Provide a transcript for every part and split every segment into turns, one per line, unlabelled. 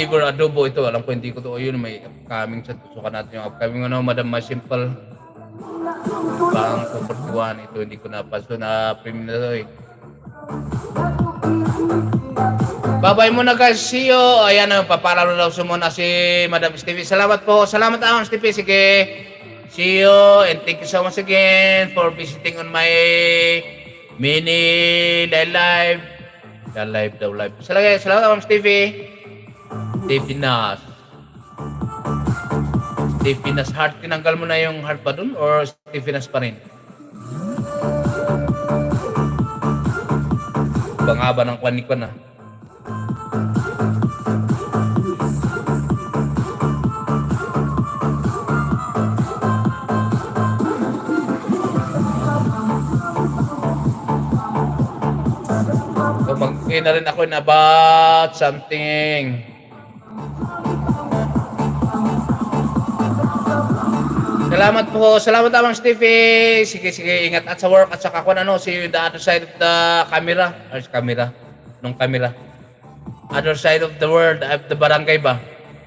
flavor adobo ito. Alam ko hindi ko to. Yun, may upcoming sa tusukan natin yung upcoming ano, Madam My Simple. Bang 241. Ito hindi ko napaso na premium na to eh. Babay muna guys. See you. Ayan, uh, papalalo daw muna si Madam Stevie. Salamat po. Salamat ako, Stevie. Sige. See you. And thank you so much again for visiting on my mini live. The live daw live. Salamat, salamat ako, Stevie. Stevie Nas. Stevie Nas heart. Tinanggal mo na yung heart ba dun? Or Nas pa rin? Bangaba ng kwan ni kwan ah. So mag-okay na rin ako in about something. Salamat po. Salamat amang Stevie. Sige, sige. Ingat at sa work at saka kung ano, see you the other side of the camera. Or camera. Nung camera. Other side of the world, of the barangay ba?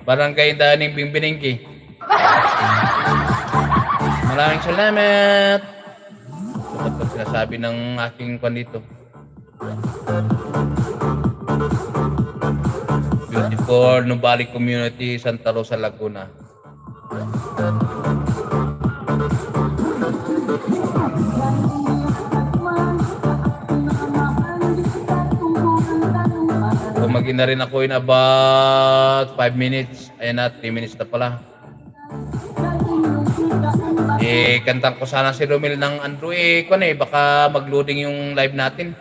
Barangay Daning Bimbiningki. Maraming salamat. Ito po sinasabi ng aking kwan dito. Beautiful Nubali Community, Santa Rosa, Laguna. Kumagin na rin ako in about 5 minutes. Ayan na, 3 minutes na pala. Eh, kantang ko sana si Romel ng Andrew. Eh, kung eh, baka mag-loading yung live natin.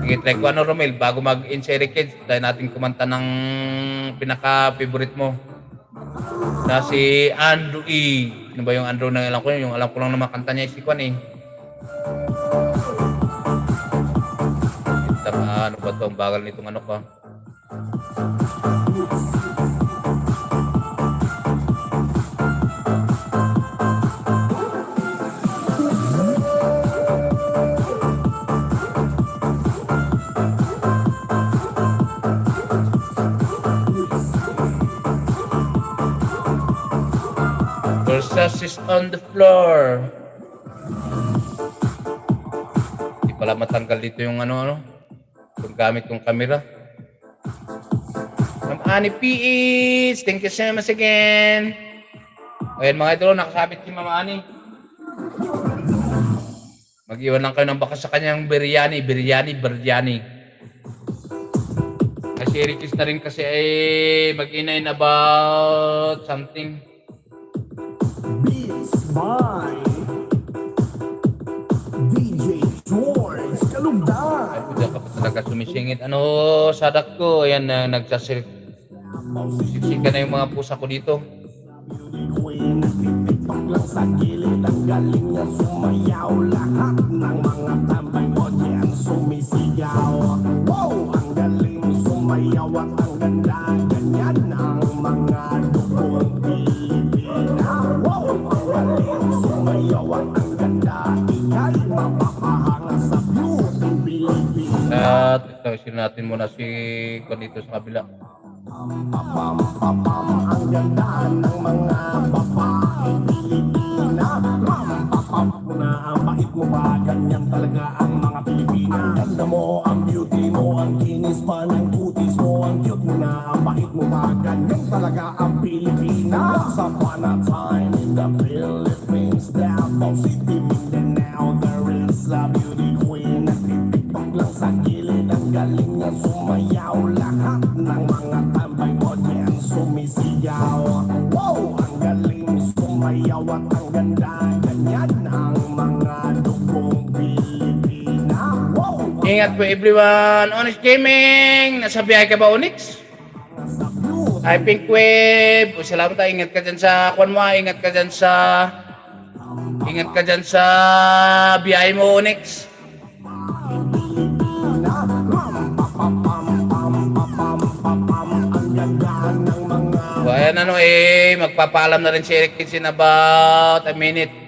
Sige, try ko ano Romel, bago mag-insert kids, try natin kumanta ng pinaka-favorite mo. Na si Andrew E. Ano ba yung Andrew na alam ko? Yung alam ko lang naman kanta niya si Kwan eh. Tama, ano ba to? Ang bagal nitong ano ko. Versus is on the floor. Hindi pala matanggal dito yung ano-ano. Yung gamit kong camera. Ma'am Ani PH, thank you so much again. Ayan mga idol, nakasabit si Ma'am Ani. Mag-iwan lang kayo ng baka sa kanyang biryani, biryani, biryani. Kasi Rickis na rin kasi ay mag-inain about something.
By DJ
talaga sumisingit. Ano, sadak ko, ayan, na nagsasil. Siksika na yung mga pusa ko dito.
Wow! Ang galing sumayaw at ang ganda Ganyan ang mga dugong Pilipina Wow! Ang galing sumayaw at ang ganda Ika'y Pilipina
At sino natin muna si ko sa kabila.
Ang ganda ng mga babae Pilipina Ram, papam, na ang bait mo ba Ganyan talaga ang mga Pilipina Ang ganda mo, ang beauty mo Ang kinis pa ng kutis mo Ang cute mo na, ang bait mo ba Ganyan talaga ang Pilipina Once upon a time in the Philippines Davao City, Mindanao There is a beauty queen Lahat ng mga tambay mo diyan sumisigaw Wow! Ang galing sumayaw at ang ganda Ganyan ang mga dugong Pilipina Wow!
Ingat po everyone. Onyx Gaming! Nasa biyahe ka ba, Onyx? Hi, Pink Wave! O, Salamat tayo. Ingat ka dyan sa kwan mo. ah. Ingat ka dyan sa... Ingat ka dyan sa biyahe mo, Onyx. Ano eh, magpapaalam na rin si Eric Kitsin about a minute.